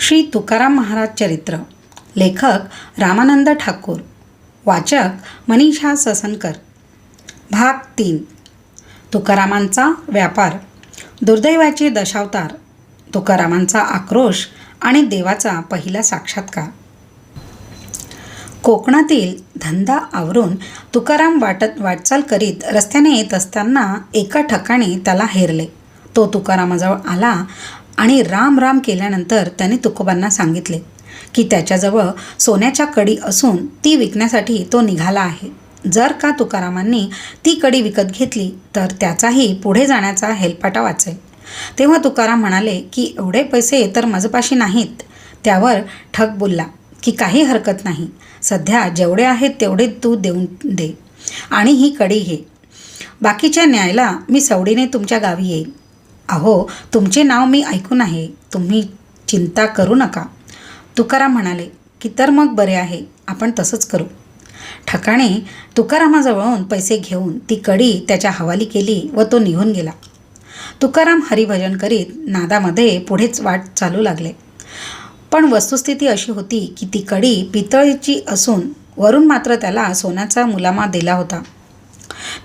श्री तुकाराम महाराज चरित्र. लेखक रामानंद ठाकूर. वाचक मनीषा ससनकर. भाग तीन. तुकारामांचा व्यापार. दुर्दैवाचे दशावतार. तुकारामांचा आक्रोश आणि देवाचा पहिला साक्षात्कार. कोकणातील धंदा आवरून तुकाराम वाटत वाटचाल करीत रस्त्याने येत असताना एका ठिकाणी त्याला हेरले. तो तुकारामाजवळ आला आणि राम राम केल्यानंतर त्याने तुकोबांना सांगितले की त्याच्याजवळ सोन्याच्या कडी असून ती विकण्यासाठी तो निघाला आहे. जर का तुकारामांनी ती कडी विकत घेतली तर त्याचाही पुढे जाण्याचा हेलपाटा वाचेल. तेव्हा तुकाराम म्हणाले की एवढे पैसे तर माझपाशी नाहीत. त्यावर ठग बोलला की काही हरकत नाही. सध्या जेवढे आहेत तेवढे तू देऊन दे आणि ही कडी घे. बाकीच्या न्यायला मी सवडीने तुमच्या गावी येईल अहो तुमचे नाव मी ऐकून आहे. तुम्ही चिंता करू नका. तुकाराम म्हणाले की तर मग बरे आहे. आपण तसंच करू. ठकाणे तुकारामाजवळून पैसे घेऊन ती कडी त्याच्या हवाली केली व तो निघून गेला. तुकाराम हरिभजन करीत नादामध्ये पुढेच वाट चालू लागले. पण वस्तुस्थिती अशी होती की ती कडी पितळीची असून वरून मात्र त्याला सोन्याचा मुलामा दिला होता.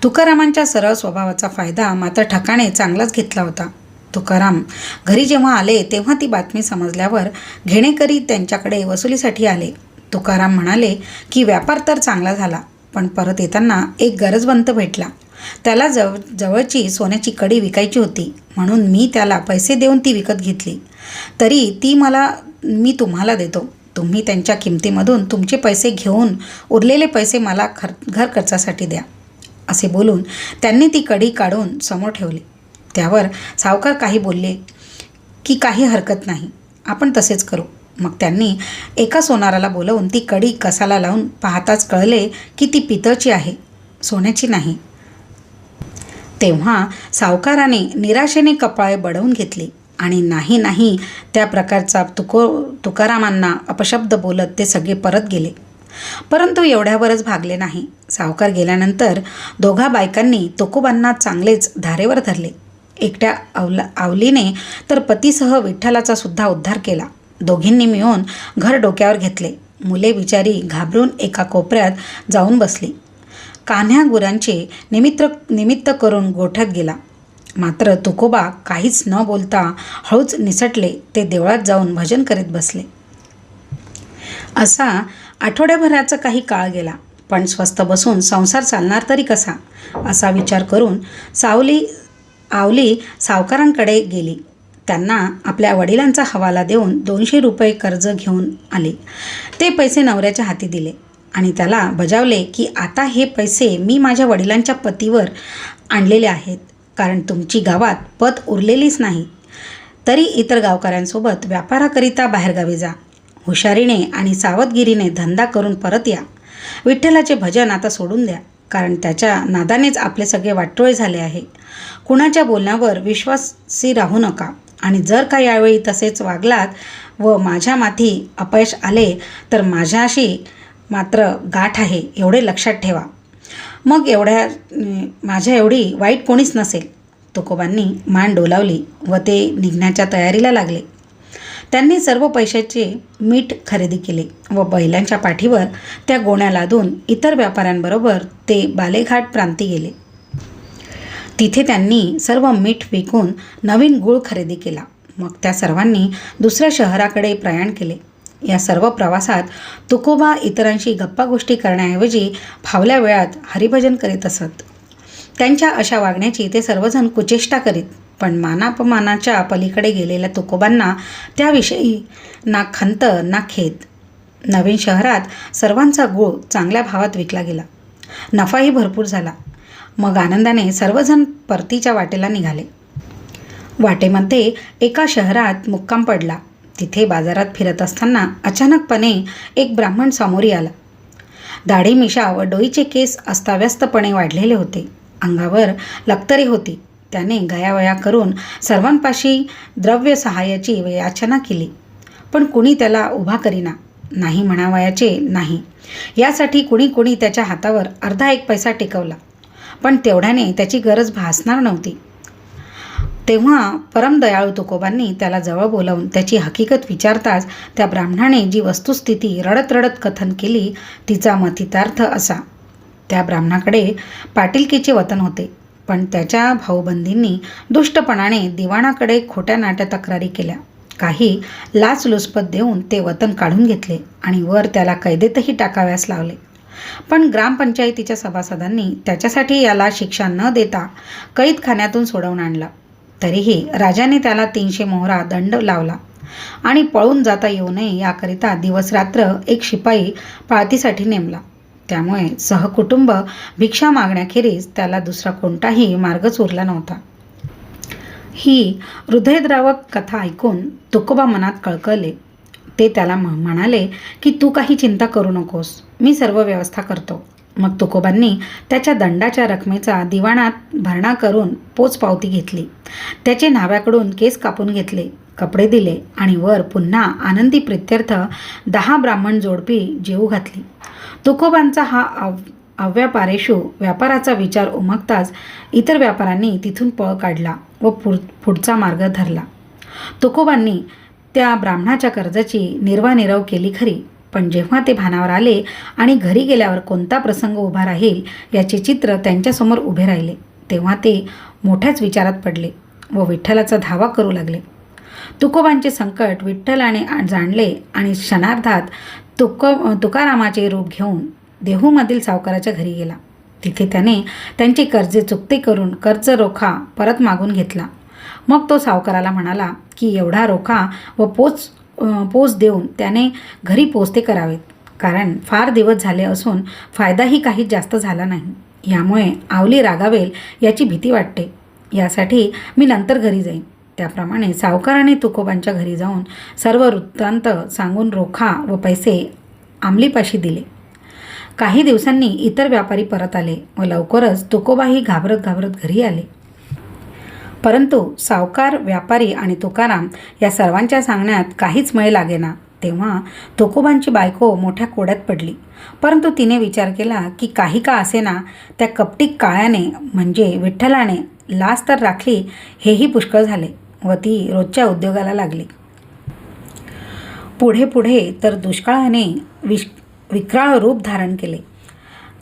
तुकारामांच्या सरळ स्वभावाचा फायदा मात्र ठकाणे चांगलाच घेतला होता. तुकाराम घरी जेव्हा आले तेव्हा ती बातमी समजल्यावर घेणेकरी त्यांच्याकडे वसुलीसाठी आले. तुकाराम म्हणाले की व्यापार तर चांगला झाला पण परत येताना एक गरजवंत भेटला. त्याला जव जवळची सोन्याची कडी विकायची होती. म्हणून मी त्याला पैसे देऊन ती विकत घेतली. तरी ती मला मी तुम्हाला देतो. तुम्ही त्यांच्या किमतीमधून तुमचे पैसे घेऊन उरलेले पैसे मला खर घर खर्चासाठी द्या. असे बोलून त्यांनी ती कडी काढून समोर ठेवली. त्यावर सावकार काही बोलले की काही हरकत नाही आपण तसेच करू. मग त्यांनी एका सोनाराला बोलवून ती कडी कसाला लावून पाहताच कळले की ती पितळची आहे सोन्याची नाही. तेव्हा सावकाराने निराशेने कपाळे बडवून घेतली आणि नाही नाही त्या प्रकारचा तुको तुकारामांना अपशब्द बोलत ते सगळे परत गेले. परंतु एवढ्यावरच भागले नाही. सावकार गेल्यानंतर दोघा बायकांनी तुकोबांना चांगलेच धारेवर धरले. एकट्या आवला आवलीने तर पतीसह विठ्ठलाचा सुद्धा उद्धार केला. दोघींनी मिळून घर डोक्यावर घेतले. मुले बिचारी घाबरून एका कोपऱ्यात जाऊन बसली. कान्ह्या गुरांचे निमित्त निमित्त करून गोठ्यात गेला. मात्र तुकोबा काहीच न बोलता हळूच निसटले. ते देवळात जाऊन भजन करीत बसले. असा आठवड्याभराचा काही काळ गेला पण स्वस्त बसून संसार चालणार तरी कसा? असा विचार करून सावली आवली सावकारांकडे गेली. त्यांना आपल्या वडिलांचा हवाला देऊन दोनशे रुपये कर्ज घेऊन आले. ते पैसे नवऱ्याच्या हाती दिले आणि त्याला बजावले की आता हे पैसे मी माझ्या वडिलांच्या पतीवर आणलेले आहेत कारण तुमची गावात पत उरलेलीच नाही. तरी इतर गावकऱ्यांसोबत व्यापाराकरिता बाहेरगावी जा. हुशारीने आणि सावधगिरीने धंदा करून परत या. विठ्ठलाचे भजन आता सोडून द्या कारण त्याच्या नादानेच आपले सगळे वाटोळे झाले आहे. कुणाच्या बोलण्यावर विश्वासी राहू नका आणि जर का यावेळी तसेच वागलात व माझ्या माथी अपयश आले तर माझ्याशी मात्र गाठ आहे एवढे लक्षात ठेवा. मग एवढ्या माझ्या एवढी वाईट कोणीच नसेल. तुकोबांनी मान डोलावली व ते निघण्याच्या तयारीला लागले. त्यांनी सर्व पैशाचे मीठ खरेदी केले व बैलांच्या पाठीवर त्या गोण्या लादून इतर व्यापाऱ्यांबरोबर ते बालेघाट प्रांती गेले. तिथे त्यांनी सर्व मीठ विकून नवीन गूळ खरेदी केला. मग त्या सर्वांनी दुसऱ्या शहराकडे प्रयाण केले. या सर्व प्रवासात तुकोबा इतरांशी गप्पा गोष्टी करण्याऐवजी फावल्या वेळात हरिभजन करीत असत. त्यांच्या अशा वागण्याची ते सर्वजण कुचेष्टा करीत पण मानापमानाच्या पलीकडे गेलेल्या तुकोबांना त्याविषयी ना खंत ना खेद. नवीन शहरात सर्वांचा गूळ चांगल्या भावात विकला गेला. नफाही भरपूर झाला. मग आनंदाने सर्वजण परतीच्या वाटेला निघाले. वाटेमध्ये एका शहरात मुक्काम पडला. तिथे बाजारात फिरत असताना अचानकपणे एक ब्राह्मण सामोरी आला. दाढी मिशा व डोईचे केस अस्ताव्यस्तपणे वाढलेले होते. अंगावर लक्तरी होती. त्याने गयावया करून सर्वांपाशी द्रव्य सहाय्याची याचना केली. पण कुणी त्याला उभा करीना. नाही म्हणावयाचे नाही. यासाठी कुणी कुणी त्याच्या हातावर अर्धा एक पैसा टिकवला. पण तेवढ्याने त्याची गरज भासणार नव्हती. तेव्हा परमदयाळू तुकोबांनी त्याला जवळ बोलावून त्याची हकीकत विचारताच त्या ब्राह्मणाने जी वस्तुस्थिती रडत रडत कथन केली तिचा मथितार्थ असा. त्या ब्राह्मणाकडे पाटीलकीचे वतन होते. पण त्याच्या भाऊबंदींनी दुष्टपणाने दिवाणाकडे खोट्या नाट्या तक्रारी केल्या. काही लाचलुचपत देऊन ते वतन काढून घेतले आणि वर त्याला कैदेतही टाकाव्यास लावले. पण ग्रामपंचायतीच्या सभासदांनी त्याच्यासाठी याला शिक्षा न देता कैदखान्यातून सोडवून आणला. तरीही राजाने त्याला तीनशे मोहरा दंड लावला आणि पळून जाता येऊ नये याकरिता दिवसरात्र एक शिपाई पाळतीसाठी नेमला. त्यामुळे सहकुटुंब भिक्षा मागण्याखेरीज त्याला दुसरा कोणताही मार्गच उरला नव्हता. ही हृदयद्रावक कथा ऐकून तुकोबा मनात कळकळले. ते त्याला म्हणाले की तू काही चिंता करू नकोस. मी सर्व व्यवस्था करतो. मग तुकोबांनी त्याच्या दंडाच्या रकमेचा दिवाणात भरणा करून पोचपावती घेतली. त्याचे न्हाव्याकडून केस कापून घेतले. कपडे दिले आणि वर पुन्हा आनंदी प्रित्यर्थ दहा ब्राह्मण जोडपी जेऊ घातली. तुकोबांचा हा अव अव्यापारेशू व्यापाराचा विचार उमगताच इतर व्यापाऱ्यांनी तिथून पळ काढला व पुढ पुढचा मार्ग धरला. तुकोबांनी त्या ब्राह्मणाच्या कर्जाची निर्वानिरव केली खरी पण जेव्हा ते भानावर आले आणि घरी गेल्यावर कोणता प्रसंग उभा राहील याचे चित्र त्यांच्यासमोर उभे राहिले तेव्हा ते मोठ्याच विचारात पडले व विठ्ठलाचा धावा करू लागले. तुकोबांचे संकट विठ्ठलाने जाणले आणि क्षणार्धात तुको तुकारामाचे रूप घेऊन देहूमधील सावकाराच्या घरी गेला. तिथे त्याने त्यांची कर्जे चुकते करून कर्ज रोखा परत मागून घेतला. मग तो सावकाराला म्हणाला की एवढा रोखा व पोच पोच देऊन त्याने घरी पोचते करावेत. कारण फार दिवस झाले असून फायदाही काही जास्त झाला नाही. यामुळे आवली रागावेल याची भीती वाटते. यासाठी मी नंतर घरी जाईन. त्याप्रमाणे सावकाराने तुकोबांच्या घरी जाऊन सर्व वृत्तांत सांगून रोखा व पैसे आमलीपाशी दिले. काही दिवसांनी इतर व्यापारी परत आले व लवकरच तुकोबाही घाबरत घाबरत घरी आले. परंतु सावकार व्यापारी आणि तुकाराम या सर्वांच्या सांगण्यात काहीच मय लागेना. तेव्हा तुकोबांची बायको मोठ्या कोड्यात पडली. परंतु तिने विचार केला की काही का असेना त्या कपटीक काळ्याने म्हणजे विठ्ठलाने लाच तर राखली हेही पुष्कळ झाले. व ती रोजच्या उद्योगाला लागली. पुढे पुढे तर दुष्काळाने विश विक्राळ रूप धारण केले.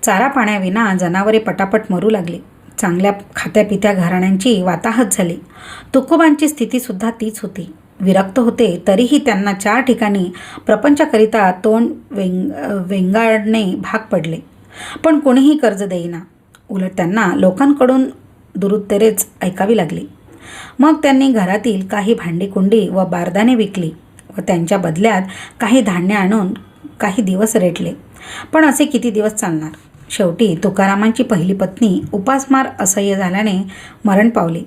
चारा पाण्याविना जनावरे पटापट मरू लागली. चांगल्या खात्यापित्या घराण्यांची वाताहत झाली. तुकोबांची स्थितीसुद्धा तीच होती. विरक्त होते तरीही त्यांना चार ठिकाणी प्रपंचाकरिता तोंड वेंग वेंगाळणे भाग पडले. पण कोणीही कर्ज देईना. उलट त्यांना लोकांकडून दुरुत्तरेच ऐकावी लागली. मग त्यांनी घरातील काही भांडीकुंडी व बारदाने विकली व त्यांच्या बदल्यात काही धान्य आणून काही दिवस रेटले. पण असे किती दिवस चालणार? शेवटी तुकारामांची पहिली पत्नी उपासमार असह्य झाल्याने मरण पावली.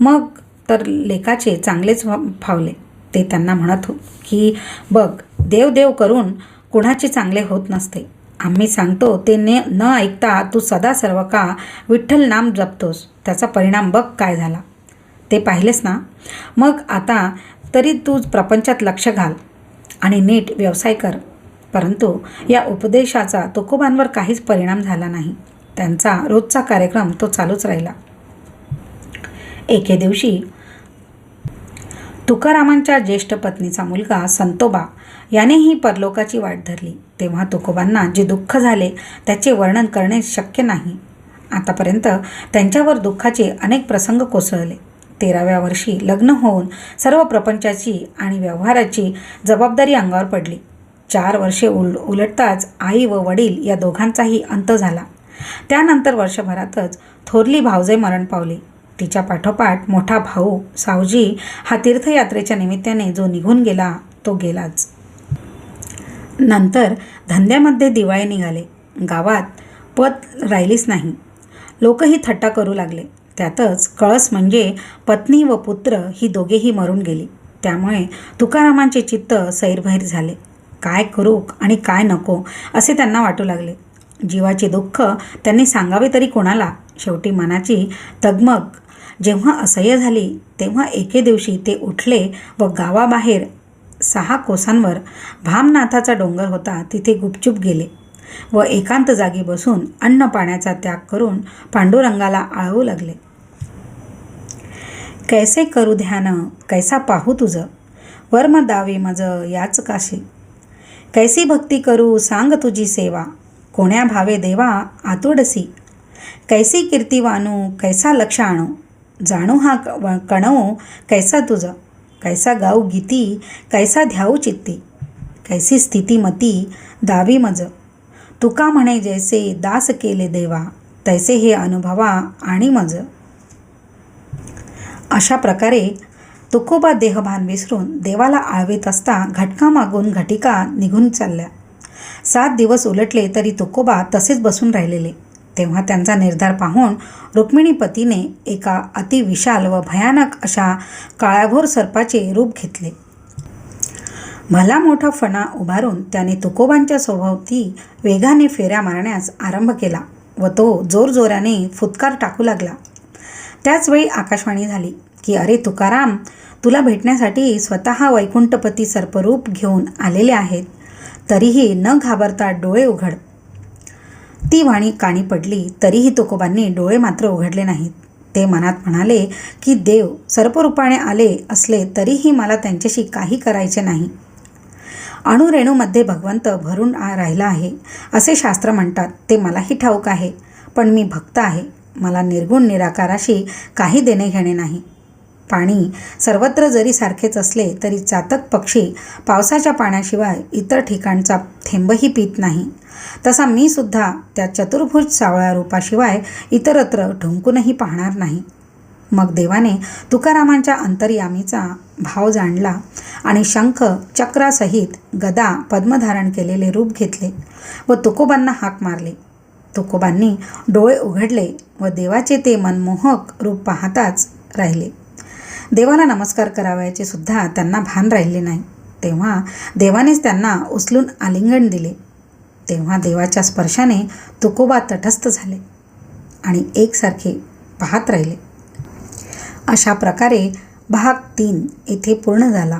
मग तर लेखाचे चांगलेच फावले. ते त्यांना म्हणत हो की बघ देव देव करून कुणाचे चांगले होत नसते. आम्ही सांगतो ते ने न ऐकता तू सदा सर्व का विठ्ठल नाम जपतोस. त्याचा परिणाम बघ काय झाला. ते पाहिलेस ना? मग आता तरी तू प्रपंचात लक्ष घाल आणि नीट व्यवसाय कर. परंतु या उपदेशाचा तुकोबांवर काहीच परिणाम झाला नाही. त्यांचा रोजचा कार्यक्रम तो चालूच राहिला. एके दिवशी तुकारामांच्या ज्येष्ठ पत्नीचा मुलगा संतोबा यानेही परलोकाची वाट धरली. तेव्हा तुकोबांना जे दुःख झाले त्याचे वर्णन करणे शक्य नाही. आतापर्यंत त्यांच्यावर दुःखाचे अनेक प्रसंग कोसळले. तेराव्या वर्षी लग्न होऊन सर्व प्रपंचाची आणि व्यवहाराची जबाबदारी अंगावर पडली. चार वर्षे उल उलटताच आई व वडील या दोघांचाही अंत झाला. त्यानंतर वर्षभरातच थोरली भावजे मरण पावली. तिच्या पाठोपाठ मोठा भाऊ सावजी हा तीर्थयात्रेच्या निमित्ताने जो निघून गेला तो गेलाच. नंतर धंद्यामध्ये दिवाळे निघाले. गावात पत राहिलीच नाही. लोकही थट्टा करू लागले. त्यातच कळस म्हणजे पत्नी व पुत्र ही दोघेही मरून गेली. त्यामुळे तुकारामांचे चित्त सैरभैर झाले. काय करू आणि काय नको असे त्यांना वाटू लागले. जीवाचे दुःख त्यांनी सांगावे तरी कोणाला? शेवटी मनाची तगमग जेव्हा असह्य झाली तेव्हा एके दिवशी ते उठले व गावाबाहेर सहा कोसांवर भामनाथाचा डोंगर होता तिथे गुपचूप गेले व एकांत जागी बसून अन्न पाण्याचा त्याग करून पांडुरंगाला आळवू लागले. कैसे करू ध्यान? कैसा पाहू तुझं? वर्म दावे मज याच काशी. कैसी भक्ती करू सांग तुझी सेवा? कोण्या भावे देवा आतुडसी. कैसी कीर्ती वानू कैसा लक्ष आणू? जाणू हा क- कणवू कैसा तुझं? कैसा गाऊ गीती कैसा ध्याऊ चित्ती? कैसी स्थिती मती दावी मज? तुका म्हणे जैसे दास केले देवा तैसे हे अनुभवा आणि मज. अशा प्रकारे तुकोबा देहभान विसरून देवाला आळवीत असता घटका मागून घटिका निघून चालल्या. सात दिवस उलटले तरी तुकोबा तसेच बसून राहिलेले. तेव्हा त्यांचा निर्धार पाहून रुक्मिणीपतीने एका अतिविशाल व भयानक अशा काळ्याभोर सर्पाचे रूप घेतले. भला मोठा फणा उभारून त्याने तुकोबांच्या स्वभावती वेगाने फेऱ्या मारण्यास आरंभ केला व तो जोरजोराने फुतकार टाकू लागला. त्याचवेळी आकाशवाणी झाली की अरे तुकाराम तुला भेटण्यासाठी स्वतः वैकुंठपती सर्परूप घेऊन आलेले आहेत. तरीही न घाबरता डोळे उघड. ती वाणी काणी पडली तरीही तुकोबांनी डोळे मात्र उघडले नाहीत. ते मनात म्हणाले की देव सर्परूपाने आले असले तरीही मला त्यांच्याशी काही करायचे नाही. अणुरेणूमध्ये भगवंत भरून राहिला आहे असे शास्त्र म्हणतात. ते मलाही ठाऊक आहे पण मी भक्त आहे. मला निर्गुण निराकाराशी काही देणे घेणे नाही. पाणी सर्वत्र जरी सारखेच असले तरी चातक पक्षी पावसाच्या पाण्याशिवाय इतर ठिकाणचा थेंबही पित नाही. तसा मी सुद्धा त्या चतुर्भुज सावळ्या रूपाशिवाय इतरत्र ढुंकूनही पाहणार नाही. मग देवाने तुकारामांच्या अंतर्यामीचा भाव जाणला आणि शंख चक्रासहित गदा पद्मधारण केलेले रूप घेतले व तुकोबांना हाक मारले. तुकोबांनी डोळे उघडले व देवाचे ते मनमोहक रूप पाहताच राहिले. देवाला नमस्कार करावयाचे सुद्धा त्यांना भान राहिले नाही. तेव्हा देवानेच त्यांना उचलून आलिंगण दिले. तेव्हा देवाच्या स्पर्शाने तुकोबा तटस्थ झाले आणि एकसारखे पाहत राहिले. अशा प्रकारे भाग तीन येथे पूर्ण झाला.